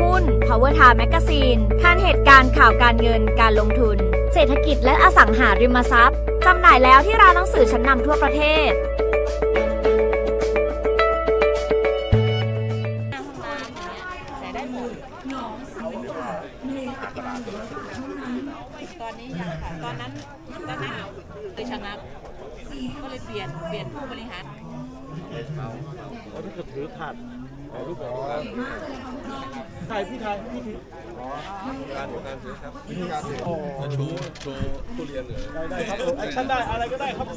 หุ้น Power Time Magazine ทันเหตุการณ์ข่าวการเงินการลงทุน เศรษฐกิจและอสังหาริมทรัพย์จำหน่ายแล้วที่ร้านหนังสือชั้นนำทั่วประเทศใส่ได้หมดตอนนี้ยังค่ะ ตอนนั้นตอนนั้นเลยชะงักก็เลยเปลี่ยนเปลี่ยนผู้บริหารแล้วถ้าเกิดถือถาดถ่ายรูปแบบ ถ่ายพี่ถ่ายพี่ถือการของการซื้อครับโอ้มาโชว์โชว์ทุเรียนเลยได้ได้ครับผมแอคชั่นได้อะไรก็ได้ครับมั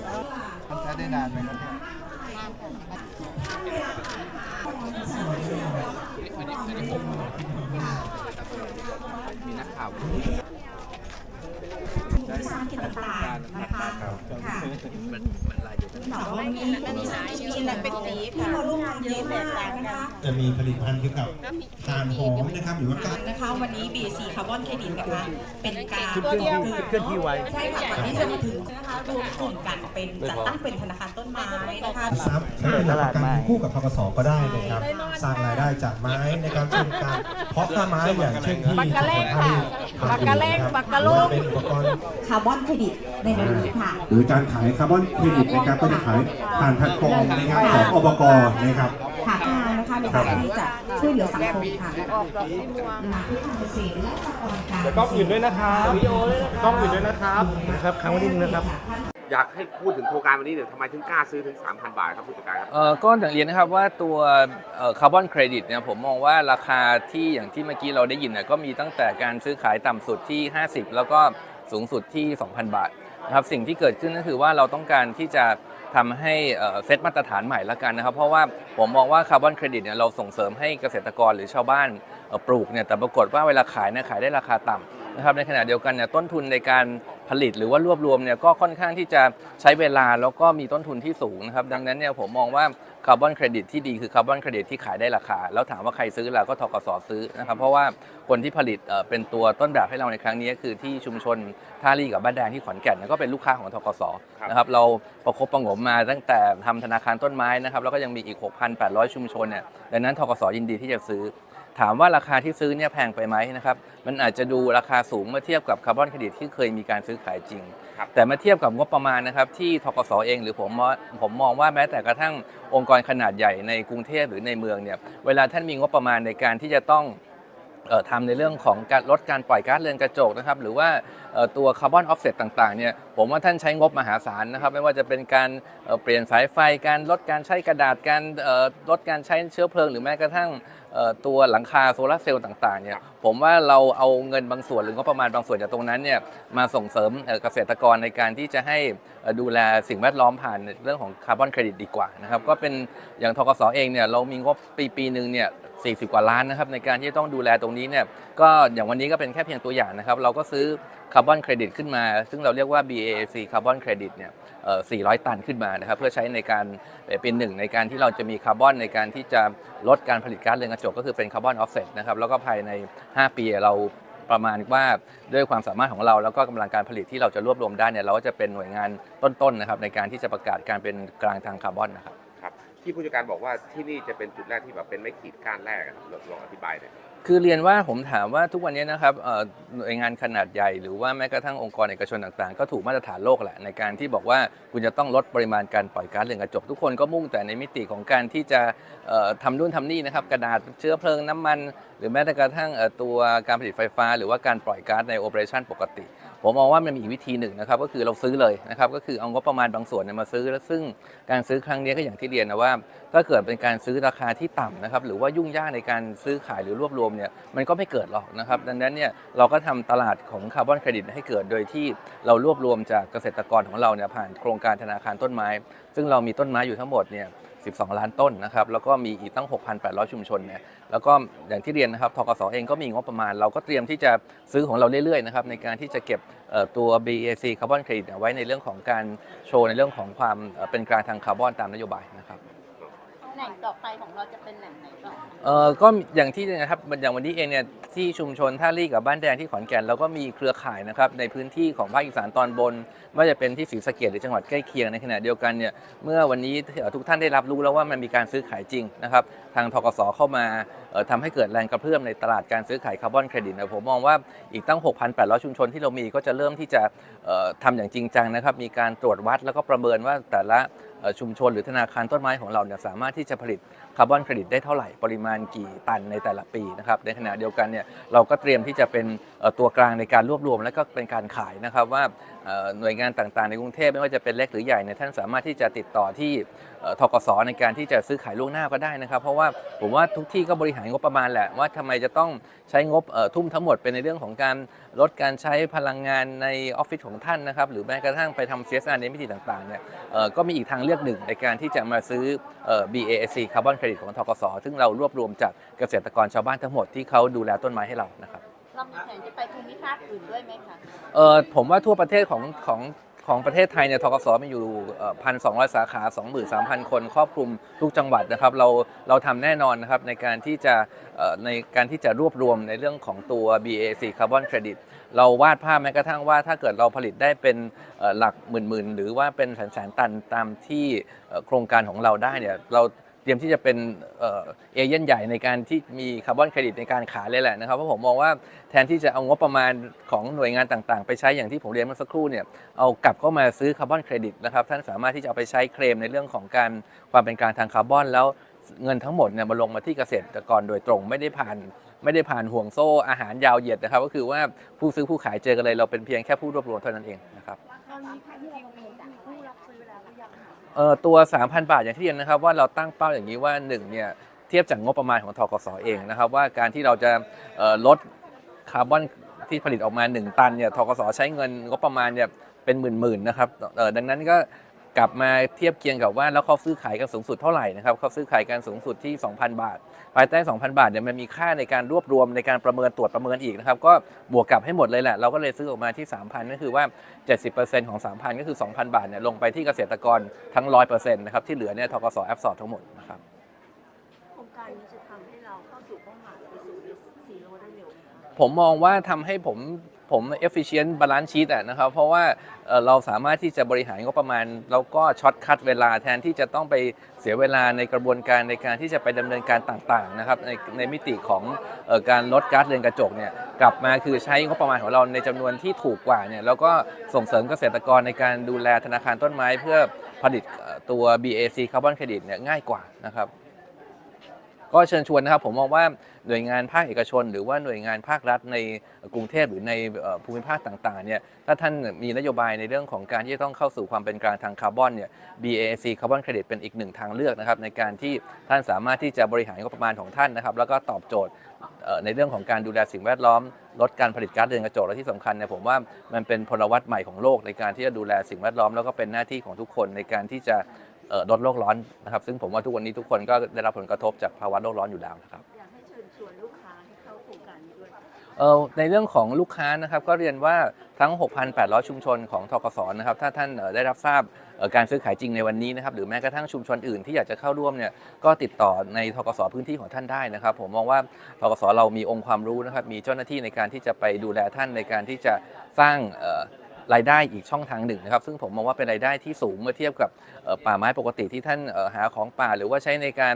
นใช้ได้นานไหมครับ เนี่ยจะมีผลิตภัณฑ์เกี่ยวกับทานหอมนะครับหรือว่าการนะคะวันนี้ BC คาร์บอนเครดิตนะคะ เป็นการเคลื่อนที่เคลื่อนที่ไวใช่ค่ะก่อนที่จะมาถึงนะคะรวมกลุ่มกันเป็นจัดตั้งเป็นธนาคารต้นไม้นะคะทรัพย์ใช้เป็นหลักประกันคู่กับทกสก็ได้นะครับ สร้างรายได้จากไม้นะครับเช่นการเพาะต้นไม้อย่างเช่นที่บักกะเล่งค่ะทำบักกะเล่งบักกะลูกเป็นอุปกรณ์คาร์บอนเครดิตในวันนี้ค่ะหรือการขายคาร์บอนเครดิตนะครับก็จะขายผ่านแพลตฟอร์มนะครับของอบกนะครับค่ะงานนะคะในการที่จะช่วยเหลือสังคมค่ะมาเพื่อทำเกษตรและสหกรณ์การเดี๋ยวกล้องอื่นด้วยนะครับกล้องอื่นด้วยนะครับนะครับครั้งวันนี้นึงนะครับอยากให้พูดถึงโครงการวันนี้หน่อยทำไมถึงกล้าซื้อถึง 3,000 บาทครับผู้จัดการครับเอ่อก็อย่างเรียนนะครับว่าตัวคาร์บอนเครดิตเนี่ยผมมองว่าราคาที่อย่างที่เมื่อกี้เราได้ยินเนี่ยก็มีตั้งแต่การซื้อขายต่ำสุดที่ 50 แล้วก็สูงสุดที่ 2,000 บาท นะครับสิ่งที่เกิดขึ้นก็คือว่าเราต้องการที่จะทำให้เซตมาตรฐานใหม่ละกันนะครับ เพราะว่าผมมองว่าคาร์บอนเครดิตเนี่ยเราส่งเสริมให้เกษตรกรหรือชาวบ้านปลูกเนี่ยแต่ปรากฏว่าเวลาขายเนี่ยขายได้ราคาต่ำนะครับในขณะเดียวกันเนี่ยต้นทุนในการผลิตหรือว่ารวบรวมเนี่ยก็ค่อนข้างที่จะใช้เวลาแล้วก็มีต้นทุนที่สูงนะครับดังนั้นเนี่ยผมมองว่า คาร์บอนเครดิตที่ดีคือคาร์บอนเครดิตที่ขายได้ราคา แล้วถามว่าใครซื้อล่ะก็ทกสซื้อนะครับเพราะว่าคนที่ผลิตเอ่อเป็นตัวต้นแบบให้เราในครั้งนี้คือที่ชุมชนท่ารีกับบ้านแดงที่ขอนแก่นก็เป็นลูกค้าของทกสครับนะครับเราประคบประหงมมาตั้งแต่ทำธนาคารต้นไม้นะครับแล้วก็ยังมีอีก 6,800 ชุมชนเนี่ยดังนั้นทกสยินดีที่จะซื้อ ถามว่าราคาที่ซื้อเนี่ยแพงไปไหมนะครับ มันอาจจะดูราคาสูงเมื่อเทียบกับคาร์บอนเครดิตที่เคยมีการซื้อขายจริง ครับ แต่เมื่อเทียบกับงบประมาณนะครับที่ทกสเองหรือผมมองผมมองว่าแม้แต่กระทั่งองค์กรขนาดใหญ่ในกรุงเทพหรือในเมืองเนี่ย เวลาท่านมีงบประมาณในการที่จะต้องเอ่อ ทำในเรื่องของการลดการปล่อยก๊าซเรือนกระจกนะครับหรือว่าตัวคาร์บอนออฟเซตต่างๆเนี่ยผมว่าท่านใช้งบมหาศาลนะครับไม่ว่าจะเป็นการเปลี่ยนสายไฟการลดการใช้กระดาษการลดการใช้เชื้อเพลิง หรือแม้กระทั่งตัวหลังคาโซลาร์เซลล์ต่างๆเนี่ยผมว่าเราเอาเงินบางส่วนหรืองบประมาณบางส่วนจากตรงนั้นเนี่ยมาส่งเสริมเกษตรกรในการที่จะให้ดูแลสิ่งแวดล้อมผ่านเรื่องของคาร์บอนเครดิตดีกว่านะครับก็เป็นอย่างทกสเองเนี่ยเรามีงบปีปีหนึ่งเนี่ย 40 กว่าล้านนะครับในการที่ต้องดูแลตรงนี้เนี่ยก็อย่างวันนี้ก็เป็นแค่เพียงตัวอย่างนะครับ เราก็ซื้อคาร์บอนเครดิตขึ้นมา ซึ่งเราเรียกว่า BAC คาร์บอนเครดิตเนี่ย400 ตันขึ้นมานะครับ เพื่อใช้ในการเป็นหนึ่งในการที่เราจะมีคาร์บอนในการที่จะลดการผลิตก๊าซเรือนกระจกก็คือเป็นคาร์บอนออฟเซตนะครับแล้วก็ภายใน 5 ปีเราประมาณว่าด้วยความสามารถของเราแล้วก็กำลังการผลิตที่เราจะรวบรวมได้เนี่ยเราก็จะเป็นหน่วยงานต้นๆนะครับในการที่จะประกาศการเป็นกลางทางคาร์บอนนะครับ ที่ผู้จัดการบอกว่าที่นี่จะเป็นจุดแรกที่แบบเป็นไม้ขีดก้านแรกอะลองลองอธิบายหน่อย คือเรียนว่าผมถามว่าทุกวันนี้นะครับเอ่อหน่วยงานขนาดใหญ่หรือว่าแม้กระทั่งองค์กรเอกชนต่างๆ ก็ถูกมาตรฐานโลกแหละในการที่บอกว่าคุณจะต้องลดปริมาณการปล่อยก๊าซเรือนกระจกทุกคนก็มุ่งแต่ในมิติของการที่จะเอ่อทำนู่นทำนี่นะครับกระดาษเชื้อเพลิงน้ำมัน หรือแม้แต่กระทั่งเอ่อตัวการผลิตไฟฟ้า หรือว่าการปล่อยก๊าซในโอเปอเรชันปกติ ผมมองว่ามันมีอีกวิธีหนึ่งนะครับก็คือเราซื้อเลยนะครับก็คือเอางบประมาณบางส่วนเนี่ยมาซื้อแล้วซึ่งการซื้อครั้งนี้ก็อย่างที่เรียนนะว่าถ้าเกิดเป็นการซื้อราคาที่ต่ำนะครับหรือว่ายุ่งยากในการซื้อขายหรือรวบรวมเนี่ยมันก็ไม่เกิดหรอกนะครับดังนั้นเนี่ยเราก็ทำตลาดของคาร์บอนเครดิตให้เกิดโดยที่เรารวบรวมจากเกษตรกรของเราเนี่ยผ่านโครงการธนาคารต้นไม้ ซึ่งเรามีต้นไม้อยู่ทั้งหมดเนี่ย12 ล้านต้นนะครับ แล้วก็มีอีกตั้ง 6,800 ชุมชนเนี่ย แล้วก็อย่างที่เรียนนะครับ ทกสเองก็มีงบประมาณ เราก็เตรียมที่จะซื้อของเราเรื่อยๆนะครับ ในการที่จะเก็บตัว BAC คาร์บอนเครดิตไว้ในเรื่องของการโชว์ในเรื่องของความเป็นกลางทางคาร์บอนตามนโยบายนะครับ แหล่งต่อไปของเราจะเป็นแหล่งไหนต่อเออก็อย่างที่นะครับอย่างวันนี้เองเนี่ยที่ชุมชนท่าลี่กับบ้านแดงที่ขอนแก่นเราก็มีเครือข่ายนะครับในพื้นที่ของภาคอีสานตอนบนไม่ว่าจะเป็นที่ศรีสะเกดหรือจังหวัดใกล้เคียงในขณะเดียวกันเนี่ยเมื่อวันนี้ทุกท่านได้รับรู้แล้วว่ามันมีการซื้อขายจริงนะครับทางทกสเข้ามาเอ่อทำให้เกิดแรงกระเพื่อมในตลาดการซื้อขายคาร์บอนเครดิตนะผมมองว่าอีกตั้ง 6,800 ชุมชนที่เรามีก็จะเริ่มที่จะเอ่อทำอย่างจริงจังนะครับมีการตรวจวัดแล้วก็ประเมินว่าแต่ละ ชุมชนหรือธนาคารต้นไม้ของเราเนี่ยสามารถที่จะผลิตคาร์บอนเครดิตได้เท่าไหร่ปริมาณกี่ตันในแต่ละปีนะครับในขณะเดียวกันเนี่ยเราก็เตรียมที่จะเป็นตัวกลางในการรวบรวม และก็เป็นการขายนะครับว่าหน่วยงานต่างๆ ในกรุงเทพไม่ว่าจะเป็นเล็กหรือใหญ่เนี่ยท่านสามารถที่จะติดต่อที่ทกสในการที่จะซื้อขายล่วงหน้าก็ได้นะครับ เพราะว่าผมว่าทุกที่ก็บริหารงบประมาณแหละว่าทำไมจะต้องใช้งบทุ่มทั้งหมดเป็นในเรื่องของการลดการใช้พลังงานในออฟฟิศของท่านนะครับ หรือแม้กระทั่งไปทำ CSR ในมิติต่างๆเนี่ยก็มีอีกทางเลือกหนึ่งในการที่จะมาซื้อ BASC คาร์บอนเครดิตของทกสซึ่งเรารวบรวมจากเกษตรกรชาวบ้านทั้งหมดที่เขาดูแลต้นไม้ให้เรานะครับ เรามีแผนจะไปภูมิภาคอื่นด้วยไหมคะเออผมว่าทั่วประเทศของของของประเทศไทยเนี่ยทกสมีอยู่พันสองสาขา 23,000 คน ครอบคลุมทุกจังหวัดนะครับ เราเราทำแน่นอนนะครับในการที่จะในการที่จะรวบรวมในเรื่องของตัว BAC Carbon Credit เราวาดภาพแม้กระทั่งว่าถ้าเกิดเราผลิตได้เป็นหลักหมื่นๆ หรือว่าเป็นแสนๆตันตามที่โครงการของเราได้เนี่ยเรา เตรียมที่จะเป็นเอเย่นใหญ่ในการที่มีคาร์บอนเครดิตในการขายเลยแหละนะครับเพราะผมมองว่าแทนที่จะเอางบประมาณของหน่วยงานต่างๆ ไปใช้อย่างที่ผมเรียนเมื่อสักครู่เนี่ยเอากลับเข้ามาซื้อคาร์บอนเครดิตนะครับท่านสามารถที่จะเอาไปใช้เคลมในเรื่องของการความเป็นกลารทางคาร์บอน แล้วเงินทั้งหมดเนี่ยมาลงมาที่เกษตรกรโดยตรงไม่ได้ผ่านไม่ได้ผ่านห่วงโซ่อาหารยาวเหยียดนะครับ ก็คือว่าผู้ซื้อผู้ขายเจอกันเลยเราเป็นเพียงแค่ผู้รวบรวมเท่านั้นเองนะครับเอ่อตัว 3,000 บาทอย่างที่เรียนนะครับว่าเราตั้งเป้าอย่างนี้ว่า1เนี่ยเทียบจากงบประมาณของทกสเองนะครับว่าการที่เราจะลดคาร์บอนที่ผลิตออกมา 1 ตันเนี่ยทกสใช้เงินงบประมาณเนี่ยเป็นหมื่นๆนะครับดังนั้นก็ กลับมาเทียบเคียงกับว่าแล้วเขาซื้อขายกันสูงสุดเท่าไหร่นะครับเขาซื้อขายกันสูงสุดที่ 2,000 บาท ภายใต้ 2,000 บาทเนี่ยมันมีค่าในการรวบรวมในการประเมินตรวจประเมินอีกนะครับก็บวกกลับให้หมดเลยแหละเราก็เลยซื้อออกมาที่ 3,000ก็คือว่า 70%ของ 3,000 ก็คือ 2,000 บาทเนี่ยลงไปที่เกษตรกรทั้ง 100%นะครับที่เหลือเนี่ยทกสแอบสอดทั้งหมดนะครับ การนี้จะทำให้เราเข้าสู่เป้าหมายไปสู่ซีโร่ได้เร็วไหมคะผมมองว่าทำให้ผมผม efficient balance sheet อะนะครับ เพราะว่าเอ่อเราสามารถที่จะบริหารงบประมาณ แล้วก็ช็อตคัดเวลาแทนที่จะต้องไปเสียเวลาในกระบวนการในการที่จะไปดำเนินการต่างๆนะครับในในมิติของเอ่อการลดก๊าซเรือนกระจกเนี่ยกลับมาคือใช้งบประมาณของเราในจำนวนที่ถูกกว่าเนี่ยแล้วก็ส่งเสริมเกษตรกรในการดูแลธนาคารต้นไม้ เพื่อผลิตเอ่อตัว BAC Carbon Credit เนี่ยง่ายกว่านะครับ ก็เชิญชวนนะครับผมมองว่าหน่วยงานภาคเอกชน หรือว่าหน่วยงานภาครัฐในกรุงเทพหรือในภูมิภาคต่างๆเนี่ยถ้าท่านมีนโยบายในเรื่องของการที่จะต้องเข้าสู่ความเป็นกลางทางคาร์บอนเนี่ย BAC Carbon Credit เป็นอีกหนึ่งทางเลือกนะครับในการที่ท่านสามารถที่จะบริหารงบประมาณของท่านนะครับแล้วก็ตอบโจทย์ในเรื่องของการดูแลสิ่งแวดล้อม ลดการผลิตก๊าซเรือนกระจกและที่สำคัญเนี่ยผมว่ามันเป็นพลวัตใหม่ของโลกในการที่จะดูแลสิ่งแวดล้อมแล้วก็เป็นหน้าที่ของทุกคนในการที่จะ ลดโลกร้อนนะครับ ซึ่งผมว่าทุกวันนี้ทุกคนก็ได้รับผลกระทบจากภาวะโลกร้อนอยู่แล้วนะครับอยากให้เชิญชวนลูกค้าให้เข้าโครงการนี้ด้วยเอ่อในเรื่องของลูกค้านะครับก็เรียนว่าทั้ง 6,800 ชุมชนของทกสนะครับถ้าท่านเอ่อได้รับทราบเอ่อการซื้อขายจริงในวันนี้นะครับหรือแม้กระทั่งชุมชนอื่นที่อยากจะเข้าร่วมเนี่ยก็ติดต่อในทกสพื้นที่ของท่านได้นะครับ ผมมองว่าทกสเรามีองค์ความรู้นะครับมีเจ้าหน้าที่ในการที่จะไปดูแลท่านในการที่จะสร้างเอ่อ รายได้อีกช่องทางหนึ่งนะครับ ซึ่งผมมองว่าเป็นรายได้ที่สูงเมื่อเทียบกับป่าไม้ปกติที่ท่านหาของป่า หรือว่าใช้ในการ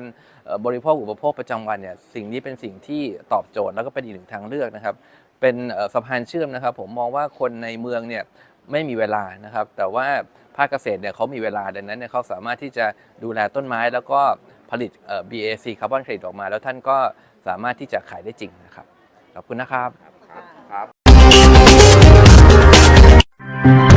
บริโภคอุปโภคประจำวันเนี่ยสิ่งนี้เป็นสิ่งที่ตอบโจทย์แล้วก็เป็นอีกหนึ่งทางเลือกนะครับ เป็นสะพานเชื่อมนะครับ ผมมองว่าคนในเมืองเนี่ยไม่มีเวลานะครับ แต่ว่าภาคเกษตรเนี่ยเขามีเวลาดังนั้นเนี่ยเขาสามารถที่จะดูแลต้นไม้แล้วก็ผลิต BAC คาร์บอนเครดิตออกมา แล้วท่านก็สามารถที่จะขายได้จริงนะครับขอบคุณนะครับ ครับ